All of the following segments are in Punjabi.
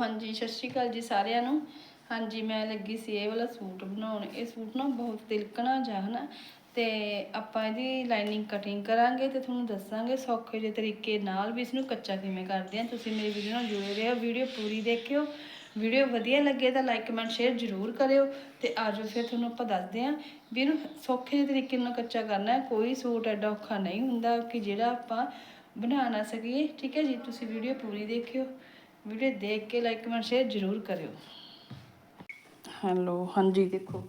ਹਾਂਜੀ, ਸਤਿ ਸ਼੍ਰੀ ਅਕਾਲ ਜੀ ਸਾਰਿਆਂ ਨੂੰ। ਹਾਂਜੀ, ਮੈਂ ਲੱਗੀ ਸੀ ਇਹ ਵਾਲਾ ਸੂਟ ਬਣਾਉਣ। ਇਹ ਸੂਟ ਨਾ ਬਹੁਤ ਤਿਲਕਣਾ ਜਿਹਾ, ਹਨਾ? ਤੇ ਆਪਾਂ ਇਹਦੀ ਲਾਈਨਿੰਗ ਕਟਿੰਗ ਕਰਾਂਗੇ ਤੇ ਤੁਹਾਨੂੰ ਦੱਸਾਂਗੇ ਸੌਖੇ ਜਿਹੇ ਤਰੀਕੇ ਨਾਲ ਵੀ ਇਸ ਨੂੰ ਕੱਚਾ ਕਿਵੇਂ ਕਰਦੇ ਆ। ਤੁਸੀਂ ਮੇਰੀ ਵੀਡੀਓ ਨਾਲ ਜੁੜੇ ਰਹੋ ਵੀਡੀਓ ਪੂਰੀ ਦੇਖਿਓ। ਵੀਡੀਓ ਵਧੀਆ ਲੱਗੇ ਤਾਂ ਲਾਈਕ ਕਮੈਂਟ ਸ਼ੇਅਰ ਜ਼ਰੂਰ ਕਰਿਓ। ਤੇ ਆਜੋ ਫਿਰ ਤੁਹਾਨੂੰ ਆਪਾਂ ਦੱਸਦੇ ਹਾਂ ਵੀ ਇਹਨੂੰ ਸੌਖੇ ਜਿਹੇ ਤਰੀਕੇ ਨਾਲ ਕੱਚਾ ਕਰਨਾ ਹੈ। ਕੋਈ ਸੂਟ ਐਡਾ ਔਖਾ ਨਹੀਂ ਹੁੰਦਾ ਕਿ ਜਿਹੜਾ ਆਪਾਂ ਬਣਾ ਨਾ ਸਕੀਏ। ਠੀਕ ਹੈ ਜੀ, ਤੁਸੀਂ ਵੀਡੀਓ ਪੂਰੀ ਦੇਖਿਓ। ਵੀਡੀਓ ਦੇਖ ਕੇ ਲਾਈਕ ਕਮੈਂਟ ਸ਼ੇਅਰ ਜ਼ਰੂਰ ਕਰਿਓ। ਹੈਲੋ ਹਾਂਜੀ, ਦੇਖੋ,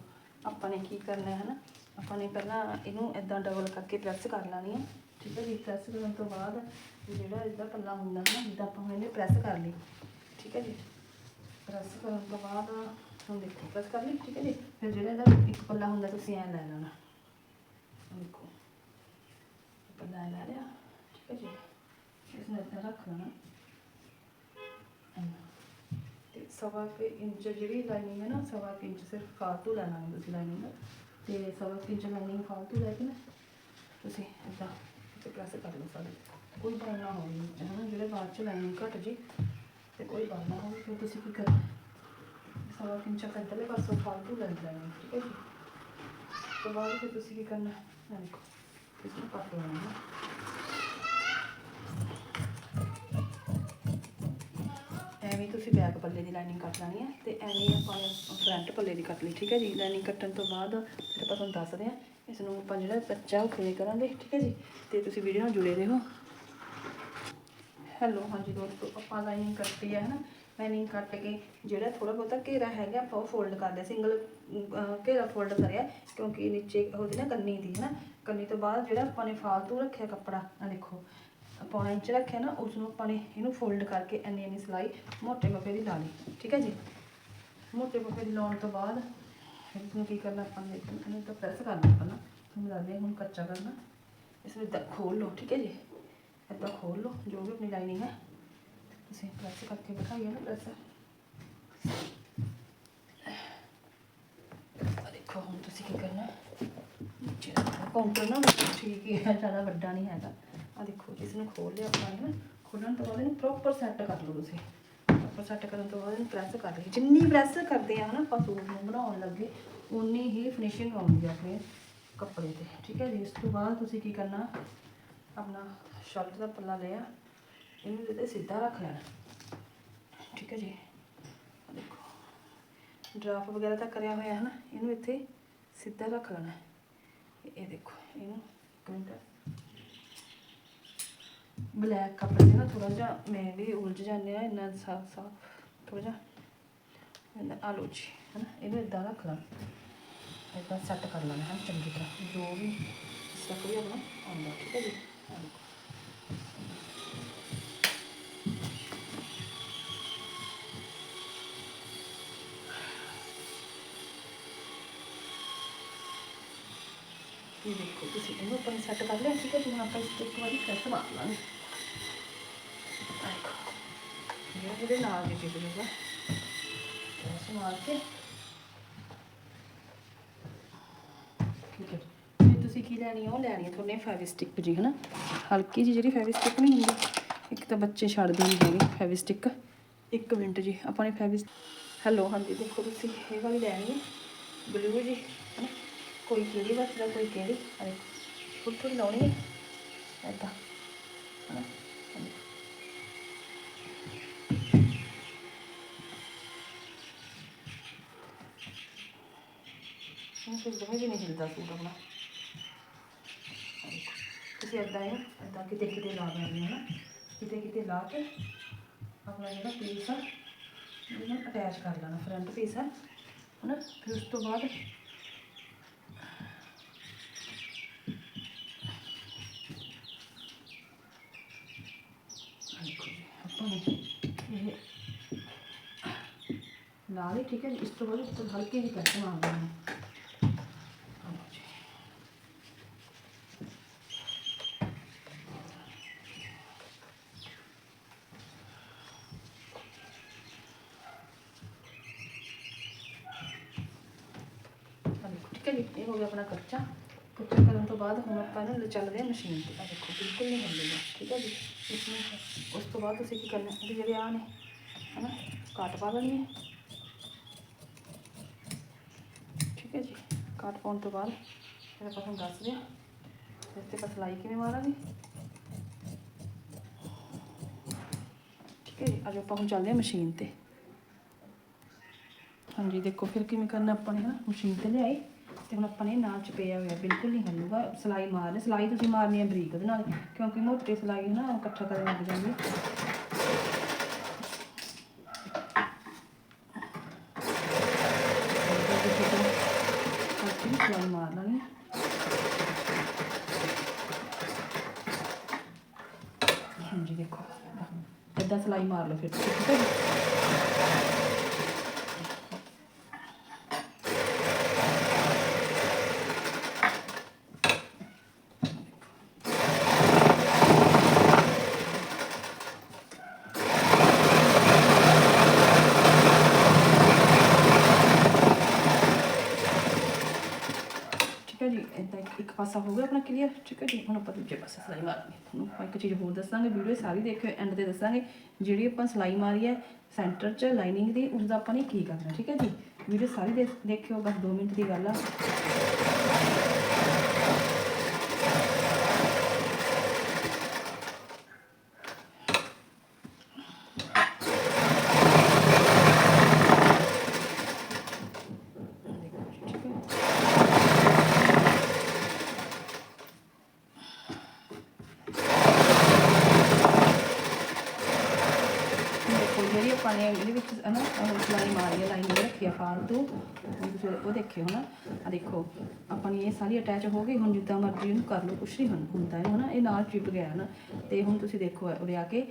ਆਪਾਂ ਨੇ ਕੀ ਕਰਨਾ ਹੈ ਨਾ? ਆਪਾਂ ਨੇ ਪਹਿਲਾਂ ਇਹਨੂੰ ਇਦਾਂ ਡਬਲ ਕਰਕੇ ਪ੍ਰੈਸ ਕਰ ਲੈਣੀ ਹੈ। ਠੀਕ ਹੈ ਜੀ ਪ੍ਰੈਸ ਕਰਨ ਤੋਂ ਬਾਅਦ ਜਿਹੜਾ ਇਹਦਾ ਪੱਲਾ ਹੁੰਦਾ ਹੈ ਨਾ ਜਿੱਦਾਂ ਆਪਾਂ ਇਹਨੇ ਪ੍ਰੈਸ ਕਰ ਲਈ। ਠੀਕ ਹੈ ਜੀ ਪ੍ਰੈਸ ਕਰਨ ਤੋਂ ਬਾਅਦ ਹੁਣ ਦੇਖੋ ਪ੍ਰੈਸ ਕਰ ਲਈ, ਠੀਕ ਹੈ ਜੀ? ਫਿਰ ਜਿਹੜਾ ਇਹਦਾ ਇੱਕ ਪੱਲਾ ਹੁੰਦਾ, ਤੁਸੀਂ ਐਂ ਲੈ ਲੈਣਾ। ਦੇਖੋ ਪੱਲਾ ਐਂ ਲੈ ਲਿਆ, ਠੀਕ ਹੈ ਜੀ? ਇਸ ਨੂੰ ਇੱਦਾਂ ਰੱਖ ਲੈਣਾ ਇੰਨਾ। ਤੇ ਸਵਾ ਕੁ ਇੰਚ ਜਿਹੜੀ ਲਾਈਨਿੰਗ ਹੈ ਨਾ, ਸਵਾ ਕੁ ਇੰਚ ਸਿਰਫ ਫਾਲਤੂ ਲੈਣਾ ਹੈ ਤੁਸੀਂ ਲਾਈਨਿੰਗ ਤੇ ਸਵਾ ਕੁ ਇੰਚ ਲਾਈਨਿੰਗ ਫਾਲਤੂ ਲੈ ਕੇ ਨਾ, ਤੁਸੀਂ ਇੱਦਾਂ ਤੇ ਪ੍ਰੈਸ ਕਰ ਲਓ ਸਾਰੇ। ਕੋਈ ਬਾਲ ਨਾ ਹੋਵੇ ਹੈ ਨਾ ਜਿਹੜੇ ਬਾਅਦ ਚ ਲਾਈਨਿੰਗ ਘਟ ਜੇ, ਤੇ ਕੋਈ ਗੱਲ ਨਾ ਹੋਵੇ, ਫਿਰ ਤੁਸੀਂ ਕੀ ਕਰਨਾ? ਸਵਾ ਕੁ ਇੰਚ ਕੱਢਲੇ ਪਾਸੋਂ ਫਾਲਤੂ ਲੈ ਲੈਣਾ ਠੀਕ ਹੈ ਜੀ? ਉਸ ਤੋਂ ਬਾਅਦ ਫਿਰ ਤੁਸੀਂ ਕੀ ਕਰਨਾ? ਆਹ ਦੇਖੋ, ਇਸ ਨੂੰ ਕੱਟ ਲੈਣਾ ਐਵੇਂ ਤੁਸੀਂ ਬੈਕ ਪੱਲੇ ਦੀ ਲਾਈਨਿੰਗ ਕੱਟ ਲੈਣੀ ਹੈ ਤੇ ਐਵੇਂ ਆਪਾਂ ਫਰੰਟ ਪੱਲੇ ਦੀ ਕੱਟ ਲਈ, ਠੀਕ ਹੈ ਜੀ? ਲਾਈਨਿੰਗ ਕੱਟਣ ਤੋਂ ਬਾਅਦ ਫਿਰ ਆਪਾਂ ਤੁਹਾਨੂੰ ਦੱਸਦੇ ਹਾਂ ਇਸ ਨੂੰ ਆਪਾਂ ਜਿਹੜਾ ਬੱਚਾ ਉਹ ਕਿਵੇਂ ਕਰਾਂਗੇ, ਠੀਕ ਹੈ ਜੀ? ਤੇ ਤੁਸੀਂ ਵੀਡੀਓ ਨਾਲ ਜੁੜੇ ਰਹੋ। ਹੈਲੋ ਹਾਂਜੀ ਦੋਸਤੋ, ਆਪਾਂ ਲਾਈਨਿੰਗ ਕੱਟੀ ਹੈ, ਹਨਾ? ਲਾਈਨਿੰਗ ਕੱਟ ਕੇ ਜਿਹੜਾ ਥੋੜਾ ਬਹੁਤਾ ਘੇਰਾ ਹੈਗਾ, ਆਪਾਂ ਉਹ ਫੋਲਡ ਕਰਦੇ ਸਿੰਗਲ ਘੇਰਾ ਫੋਲਡ ਕਰਿਆ, ਕਿਉਂਕਿ ਨੀਚੇ ਉਹਦੀ ਨਾ ਕੰਨੀ ਦੀ, ਹਨਾ? ਕੰਨੀ ਤੋਂ ਬਾਅਦ ਜਿਹੜਾ ਆਪਾਂ ਨੇ ਫਾਲਤੂ ਰੱਖਿਆ ਕੱਪੜਾ ਆ ਦੇਖੋ। ਪੌਣਾ ਇੰਚ ਰੱਖਿਆ ਨਾ ਉਸ ਨੂੰ ਆਪਾਂ ਨੇ ਇਹਨੂੰ ਫੋਲਡ ਕਰਕੇ ਇੰਨੀ ਇੰਨੀ ਸਿਲਾਈ ਮੋਟੇ ਮੱਪੇ ਦੀ ਲਾ ਲਈ, ਠੀਕ ਹੈ ਜੀ? ਮੋਟੇ ਮੱਪੇ ਦੀ ਲਾਉਣ ਤੋਂ ਬਾਅਦ ਫਿਰ ਇਸਨੂੰ ਕੀ ਕਰਨਾ ਆਪਾਂ ਨੇ, ਇਹਨੂੰ ਤਾਂ ਪ੍ਰੈਸ ਕਰਨਾ ਪਹਿਲਾਂ ਤੁਹਾਨੂੰ ਦੱਸਦੇ ਹੁਣ ਕੱਚਾ ਕਰਨਾ। ਇਸ ਨੂੰ ਇੱਦਾਂ ਖੋਲ ਲਓ, ਠੀਕ ਹੈ ਜੀ? ਇੱਦਾਂ ਖੋਲ ਲਓ, ਜੋ ਵੀ ਆਪਣੀ ਲਾਈਨਿੰਗ ਹੈ। ਤੁਸੀਂ ਪ੍ਰੈਸ ਕਰਕੇ ਬਿਠਾਈਏ ਨਾ ਪ੍ਰੈਸ ਦੇਖੋ, ਹੁਣ ਤੁਸੀਂ ਕੀ ਕਰਨਾ? ਕਾਊਂਟਰ ਨਾ ਠੀਕ ਹੈ, ਜ਼ਿਆਦਾ ਵੱਡਾ ਨਹੀਂ ਹੈਗਾ। ਆ ਦੇਖੋ ਜਿਸ ਨੂੰ ਖੋਲ ਲਿਆ ਆਪਾਂ ਨੇ ਨਾ ਖੋਲਣ ਤੋਂ ਬਾਅਦ ਇਹਨੂੰ ਪ੍ਰੋਪਰ ਸੈੱਟ ਕਰ ਲਓ ਤੁਸੀਂ। ਪ੍ਰੋਪਰ ਸੈੱਟ ਕਰਨ ਤੋਂ ਬਾਅਦ ਇਹਨੂੰ ਪ੍ਰੈਸ ਕਰ ਲਈ ਜਿੰਨੀ ਪ੍ਰੈਸ ਕਰਦੇ ਆ ਨਾ, ਆਪਾਂ ਸੂਟ ਨੂੰ ਬਣਾਉਣ ਲੱਗੇ ਉਨੀ ਹੀ ਫਿਨਿਸ਼ਿੰਗ ਆਉਂਦੀ ਆ ਆਪਣੇ ਕੱਪੜੇ ਤੇ। ਠੀਕ ਹੈ ਜੀ? ਇਸ ਤੋਂ ਬਾਅਦ ਤੁਸੀਂ ਕੀ ਕਰਨਾ? ਆਪਣਾ ਸ਼ਰਟ ਦਾ ਪੱਲਾ ਲਿਆ। ਇਹਨੂੰ ਇਹਦੇ ਸਿੱਧਾ ਰੱਖ ਲੈਣਾ। ਠੀਕ ਹੈ ਜੀ? ਦੇਖੋ ਡਰਾਫ ਵਗੈਰਾ ਤਾਂ ਕਰਿਆ ਹੋਇਆ ਹੈ ਨਾ, ਇਹਨੂੰ ਇੱਥੇ ਸਿੱਧਾ ਰੱਖ ਲੈਣਾ। ਇਹ ਦੇਖੋ, ਇਹਨੂੰ ਇੱਕ ਮਿੰਟ ਬਲੈਕ ਕੱਪੜੇ ਨਾ ਥੋੜਾ ਜਿਹਾ ਮੈਂ ਵੀ ਉਲਝ ਜਾਂਦੇ ਆ ਇੰਨਾ ਸਾਫ਼ ਸਾਫ਼ ਥੋੜਾ ਜਿਹਾ। ਇਹਨਾਂ ਆਲੂ ਜੀ ਹਨਾ ਇਹਨੂੰ ਇਦਾਂ ਰੱਖ ਲਾਂ। ਇਦਾਂ ਸੈੱਟ ਕਰ ਲੈਣਾ, ਹੈ ਚੰਗੀ ਤਰ੍ਹਾਂ। ਜੋ ਵੀ ਸਭ ਵੀ ਆਪਣਾ ਆਉਂਦਾ, ਠੀਕ ਹੈ ਜੀ? ਇਹ ਦੇਖੋ, ਤੁਸੀਂ ਇਹਨੂੰ ਆਪਾਂ ਸੈੱਟ ਕਰ ਲਿਆ, ਠੀਕ ਹੈ ਜੀ? ਹੁਣ ਆਪਾਂ ਇਸ ਤੇ ਇੱਕ ਵਾਰੀ ਪ੍ਰੈਸ ਮਾਰ ਲਾਂਗੇ। ਜਿਹੜਾ ਨਾਲ ਦੇ ਟਿਪ ਜੂਗਾ ਮਾਰ ਕੇ। ਠੀਕ ਹੈ। ਫਿਰ ਤੁਸੀਂ ਕੀ ਲੈਣੀ ਉਹ ਲੈਣੀ ਹੈ ਤੁਹਾਨੇ ਫੈਵਿਸਟਿਕ ਜੀ ਹਨਾ? ਹਲਕੀ ਜੀ ਜਿਹੜੀ ਫੈਵਿਸਟਿਕ ਨਹੀਂ ਹੁੰਦੀ। ਇੱਕ ਤਾਂ ਬੱਚੇ ਛੱਡਦੇ ਨਹੀਂ ਹੈਗੇ ਫੈਵਿਸਟਿਕ ਇੱਕ ਮਿੰਟ ਜੀ ਆਪਾਂ ਨੇ ਫੈਵਿਸ ਹੈਲੋ ਹਾਂਜੀ ਦੇਖੋ ਤੁਸੀਂ ਇਹ ਵਾਲੀ ਲੈਣੀ ਹੈ ਬਲੂ ਜੀ ਹਨਾ? ਕੋਈ ਕਿਹੜੀ ਵਰਤਦਾ ਕੋਈ ਕਿਹੜੀ? ਥੋੜੀ ਥੋੜੀ ਲਾਉਣੀ ਹੈ ਏਦਾਂ ਹੁਣ ਫਿਰ ਸੂਟ ਆਪਣਾ ਆਹ ਦੇਖੋ। ਤੁਸੀਂ ਏਦਾਂ ਹੀ ਏਦਾਂ ਕਿਤੇ ਕਿਤੇ ਲਾ ਲੈਣੇ ਹੈ ਕਿਤੇ ਕਿਤੇ ਲਾ ਕੇ ਆਪਣਾ ਜਿਹੜਾ ਪੀਸ ਆ ਇਹਨੂੰ ਅਟੈਚ ਕਰ ਲੈਣਾ ਫਰੰਟ ਪੀਸ ਹੈ ਹਨਾ ਫਿਰ ਉਸ ਤੋਂ ਬਾਅਦ ਆਪਾਂ ਨੇ ਇਹ ਲਾ ਲਈ ਠੀਕ ਹੈ ਜੀ, ਇਸ ਤੋਂ ਬਾਅਦ ਹਲਕੇ ਜਿਹੇ ਕੱਟ ਮਾਰ ਦੇਣਾ ਆਹ ਲਓ ਜੀ ਆਹ ਇਹ ਹੋ ਗਿਆ ਆਪਣਾ ਕੱਚਾ ਕੱਚਾ ਕਰਨ ਤੋਂ ਬਾਅਦ ਹੁਣ ਆਪਾਂ ਇਹਨੂੰ ਚੱਲਦੇ ਹਾਂ ਮਸ਼ੀਨ ਤੇ। ਆ ਦੇਖੋ, ਬਿਲਕੁਲ ਨਹੀਂ ਹਿੱਲੇਗਾ ਠੀਕ ਹੈ ਜੀ? ਇਸ ਨੂੰ ਉਸ ਤੋਂ ਬਾਅਦ ਤੁਸੀਂ ਕੀ ਕਰਨਾ, ਇਹਦੇ ਜਿਹੜੇ ਆ ਨੇ, ਹਨਾ, ਕੱਟ ਪਾ ਲੈਣੀ ਹੈ। ਠੀਕ ਹੈ ਜੀ, ਕੱਟ ਪਾਉਣ ਤੋਂ ਬਾਅਦ ਫਿਰ ਆਪਾਂ ਤੁਹਾਨੂੰ ਦੱਸਦੇ ਹਾਂ ਇਸ ਤੇ ਆਪਾਂ ਸਿਲਾਈ ਕਿਵੇਂ ਮਾਰਾਂਗੇ। ਠੀਕ ਹੈ ਜੀ ਅੱਜ ਆਪਾਂ ਹੁਣ ਚੱਲਦੇ ਹਾਂ ਮਸ਼ੀਨ ਤੇ। ਹਾਂਜੀ, ਦੇਖੋ, ਫਿਰ ਕਿਵੇਂ ਕਰਨਾ ਆਪਾਂ ਨੇ ਨਾ ਮਸ਼ੀਨ ਤੇ ਲਿਆਏ। ਤੇ ਹੁਣ ਆਪਾਂ ਨੇ ਨਾਲ ਚ ਹੋਇਆ ਬਿਲਕੁਲ ਨਹੀਂ ਹੱਲੂਗਾ ਸਿਲਾਈ ਮਾਰਨੀ ਸਿਲਾਈ ਤੁਸੀਂ ਮਾਰਨੀ ਹੈ ਬਰੀਕ ਉਹਦੇ ਨਾਲ ਕਿਉਂਕਿ ਮੋਟੀ ਸਿਲਾਈ ਨਾ ਇਕੱਠਾ ਕਰਨ ਲੱਗ ਜਾਂਦੀ। ਹੈ ਸਿਲਾਈ ਮਾਰ ਲਾਂਗੇ ਹਾਂਜੀ ਦੇਖੋ। ਏਦਾਂ ਸਿਲਾਈ ਮਾਰ ਲਓ ਫਿਰ ਤੁਸੀਂ, ਠੀਕ ਹੈ ਠੀਕ ਹੈ ਜੀ ਇਦਾਂ ਇੱਕ- ਪਾਸਾ ਹੋ ਗਿਆ ਆਪਣਾ ਕਲੀਅਰ ਠੀਕ ਹੈ ਜੀ ਹੁਣ ਆਪਾਂ ਦੂਜੇ ਪਾਸੇ ਸਿਲਾਈ ਮਾਰਾਂਗੇ ਤੁਹਾਨੂੰ ਆਪਾਂ ਇੱਕ ਚੀਜ਼ ਹੋਰ ਦੱਸਾਂਗੇ ਵੀਡੀਓ ਸਾਰੀ ਦੇਖਿਓ ਐਂਡ ਤੇ ਦੱਸਾਂਗੇ ਜਿਹੜੀ ਆਪਾਂ ਸਿਲਾਈ ਮਾਰੀ ਹੈ ਸੈਂਟਰ 'ਚ ਲਾਈਨਿੰਗ ਦੀ ਉਸ ਦਾ ਆਪਾਂ ਨੇ ਕੀ ਕਰਨਾ ਠੀਕ ਹੈ ਜੀ ਵੀਡੀਓ ਸਾਰੀ ਦੇਖ- ਦੇਖਿਓ ਬਸ 2 ਮਿੰਟ ਦੀ ਗੱਲ ਆ ਦੇਖੋ ਜੀ, ਠੀਕ ਹੈ ਦੇਖੋ ਜਿਹੜੀ ਆਪਾਂ ਇਹਦੇ ਵਿੱਚ ਹੈ ਨਾ ਉਹ ਸਿਲਾਈ ਮਾਰੀ ਹੈ ਲਾਈਨ ਰੱਖੀ ਆ ਫਾਲਤੂ। ਹੁਣ ਤੁਸੀਂ ਉਹ ਦੇਖਿਓ ਨਾ ਆ ਦੇਖੋ, ਆਪਾਂ ਇਹ ਸਾਰੀ ਅਟੈਚ ਹੋ ਗਈ, ਹੁਣ ਜਿੱਦਾਂ ਮਰਜ਼ੀ ਇਹਨੂੰ ਕਰ ਲਓ, ਕੁਛ ਨਹੀਂ ਹੁਣ ਹੁੰਦਾ ਹੈ ਨਾ ਇਹ ਨਾਲ ਚਿਪ ਗਿਆ ਨਾ ਤੇ ਹੁਣ ਤੁਸੀਂ ਦੇਖੋ ਉਰੇ ਆ ਕੇ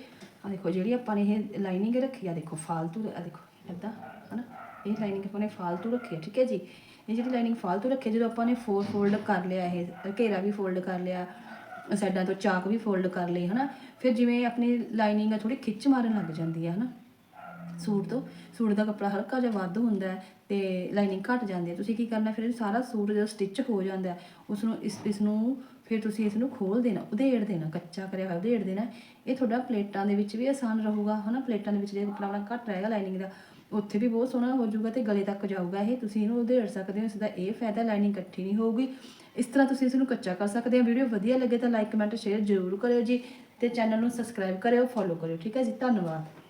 ਆ ਦੇਖੋ, ਜਿਹੜੀ ਆਪਾਂ ਨੇ ਇਹ ਲਾਈਨਿੰਗ ਰੱਖੀ ਆ, ਦੇਖੋ, ਫਾਲਤੂ ਆ ਦੇਖੋ ਇਦਾਂ ਹਨਾ। ਇਹ ਲਾਈਨਿੰਗ ਆਪਾਂ ਨੇ ਫਾਲਤੂ ਰੱਖੀ ਆ, ਠੀਕ ਹੈ ਜੀ? ਇਹ ਜਿਹੜੀ ਲਾਈਨਿੰਗ ਫਾਲਤੂ ਰੱਖੀ ਜਦੋਂ ਆਪਾਂ ਨੇ ਫੋਰ ਫੋਲਡ ਕਰ ਲਿਆ ਇਹ, ਘੇਰਾ ਵੀ ਫੋਲਡ ਕਰ ਲਿਆ, ਸਾਈਡਾਂ ਤੋਂ ਚਾਕ ਵੀ ਫੋਲਡ ਕਰ ਲਏ, ਹਨਾ। ਫਿਰ ਜਿਵੇਂ ਆਪਣੀ ਲਾਈਨਿੰਗ ਆ ਥੋੜੀ ਖਿੱਚ ਮਾਰਨ ਲੱਗ ਜਾਂਦੀ ਹੈ ਹਨਾ। ਸੂਟ ਤੋਂ ਸੂਟ ਦਾ ਕੱਪੜਾ ਹਲਕਾ ਜਿਹਾ ਵੱਧ ਹੁੰਦਾ ਹੈ ਤੇ ਲਾਈਨਿੰਗ ਘਟ ਜਾਂਦੀ ਹੈ। ਤੁਸੀਂ ਕੀ ਕਰਨਾ ਫਿਰ ਸਾਰਾ ਸੂਟ ਜਦੋਂ ਸਟਿਚ ਹੋ ਜਾਂਦਾ ਹੈ, ਉਸ ਨੂੰ ਇਸ ਇਸ ਨੂੰ ਫਿਰ ਤੁਸੀਂ ਇਸ ਨੂੰ ਖੋਲ ਦੇਣਾ ਉਧੇੜ ਦੇਣਾ ਕੱਚਾ ਕਰਿਆ ਹੋਇਆ ਉਧੇੜ ਦੇਣਾ ਇਹ ਤੁਹਾਡਾ ਪਲੇਟਾਂ ਦੇ ਵਿੱਚ ਵੀ ਆਸਾਨ ਰਹੂਗਾ ਹਨਾ? ਪਲੇਟਾਂ ਦੇ ਵਿੱਚ ਜੇ ਕੱਪੜਾ ਆਪਣਾ ਘੱਟ ਰਹੇਗਾ ਲਾਈਨਿੰਗ ਦਾ ਉੱਥੇ ਵੀ ਬਹੁਤ ਸੋਹਣਾ ਹੋ ਜਾਊਗਾ ਤੇ ਗਲੇ ਤੱਕ ਜਾਊਗਾ ਇਹ। ਤੁਸੀਂ ਇਹਨੂੰ ਉਧੇੜ ਸਕਦੇ ਹੋ ਇਸ ਦਾ ਇਹ ਫਾਇਦਾ ਲਾਈਨਿੰਗ ਇਕੱਠੀ ਨਹੀਂ ਹੋਊਗੀ। ਇਸ ਤਰ੍ਹਾਂ ਤੁਸੀਂ ਇਸ ਨੂੰ ਕੱਚਾ ਕਰ ਸਕਦੇ ਹੋ। ਵੀਡੀਓ ਵਧੀਆ ਲੱਗੇ ਤਾਂ ਲਾਈਕ ਕਮੈਂਟ ਸ਼ੇਅਰ ਜ਼ਰੂਰ ਕਰਿਓ ਜੀ ਤੇ ਚੈਨਲ ਨੂੰ ਸਬਸਕ੍ਰਾਈਬ ਕਰਿਓ ਫੋਲੋ ਕਰਿਓ। ਠੀਕ ਹੈ ਜੀ ਧੰਨਵਾਦ।